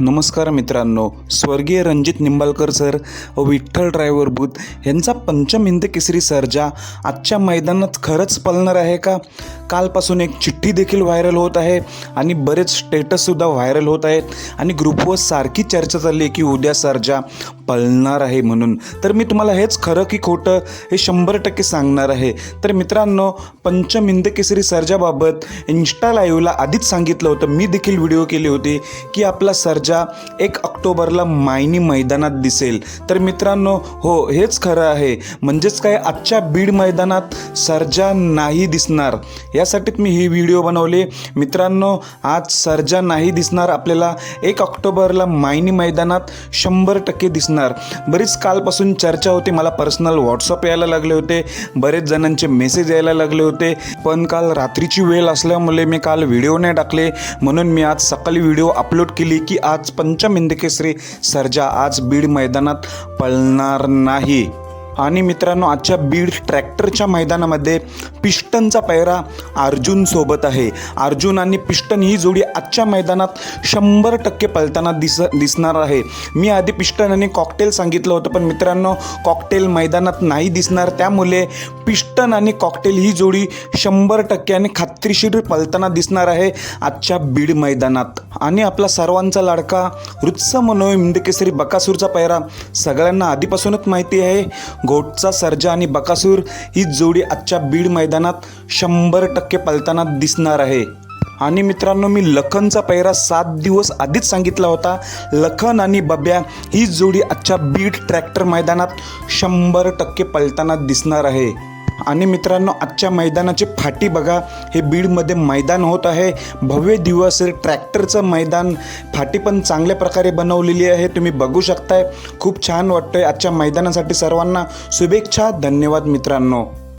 नमस्कार मित्रांनो स्वर्गीय रणजित निंबाळकर सर व विठ्ठल ड्रायव्हर बूथ यांचा पंचम हिंद केसरी सर्जा आजच्या मैदानात खरंच पळणार आहे का? कालपासून एक चिठ्ठी देखील व्हायरल होत आहे आणि बरेच स्टेटससुद्धा व्हायरल होत आहेत. आणि ग्रुपवर सारखी चर्चा चालली आहे की उद्या सर्जा पळणार आहे म्हणून. तर मी तुम्हाला हेच खरं की खोटं हे शंभर टक्के सांगणार आहे. तर मित्रांनो पंचमिंद केसरी सर्जाबाबत इन्स्टा लाईव्हला आधीच सांगितलं होतं मी देखील व्हिडिओ केले होते की आपला सर्जा एक ऑक्टोबरला मायनी मैदानात दिसेल. तर मित्रांनो हो हेच खरं आहे. म्हणजेच काय आजच्या बीड मैदानात सर्जा नाही दिसणार यासाठीच मी ही व्हिडिओ बनवली. मित्रांनो आज सर्जा नाही दिसणार आपल्याला एक ऑक्टोबरला मायनी मैदानात शंभर टक्के दिसणार. बरीच कालपासून चर्चा होती मला पर्सनल व्हॉट्सअप यायला लागले होते बरेच जणांचे मेसेज यायला लागले होते पण काल रात्रीची वेळ असल्यामुळे मी काल व्हिडिओ नाही टाकले. म्हणून मी आज सकाळी व्हिडिओ अपलोड केली की आज पंचम हिंदकेसरी सर्जा आज बीड मैदानात पळणार नाही. आणि मित्रांनो आजच्या बीड ट्रॅक्टरच्या मैदानामध्ये पिस्टनचा पैरा अर्जुन सोबत आहे. अर्जुन आणि पिस्टन ही जोडी आजच्या मैदानात शंभर टक्के पळताना दिस दिसणार आहे. मी आधी पिस्टन आणि कॉकटेल सांगितलं होतं पण मित्रांनो कॉकटेल मैदानात नाही दिसणार. त्यामुळे पिस्टन आणि कॉकटेल ही जोडी शंभर टक्के आणि खात्रीशीर पळताना दिसणार आहे आजच्या बीड मैदानात. आणि आपला सर्वांचा लाडका रुत्स मनोय हिंदकेसरी बकासूरचा पैरा. सगळ्यांना आधीपासूनच माहिती आहे घोटचा सर्जा आणि बकासूर ही जोडी आजच्या बीड मैदानात शंभर टक्के पलताना दिसणार आहे. आणि मित्रांनो मी लखनचा पैरा सात दिवस आधीच सांगितला होता. लखन आणि बब्या ही जोडी आजच्या बीड ट्रॅक्टर मैदानात शंभर टक्के पलताना दिसणार आहे. आणि मित्रांनो आजच्या मैदानाची फाटी बघा. हे बीडमध्ये मैदान होत आहे. भव्य दिवस ट्रॅक्टरचं मैदान. फाटी पण चांगल्या प्रकारे बनवलेली आहे. तुम्ही बघू शकताय. खूप छान वाटतंय आजच्या मैदानासाठी सर्वांना. शुभेच्छा. धन्यवाद मित्रांनो.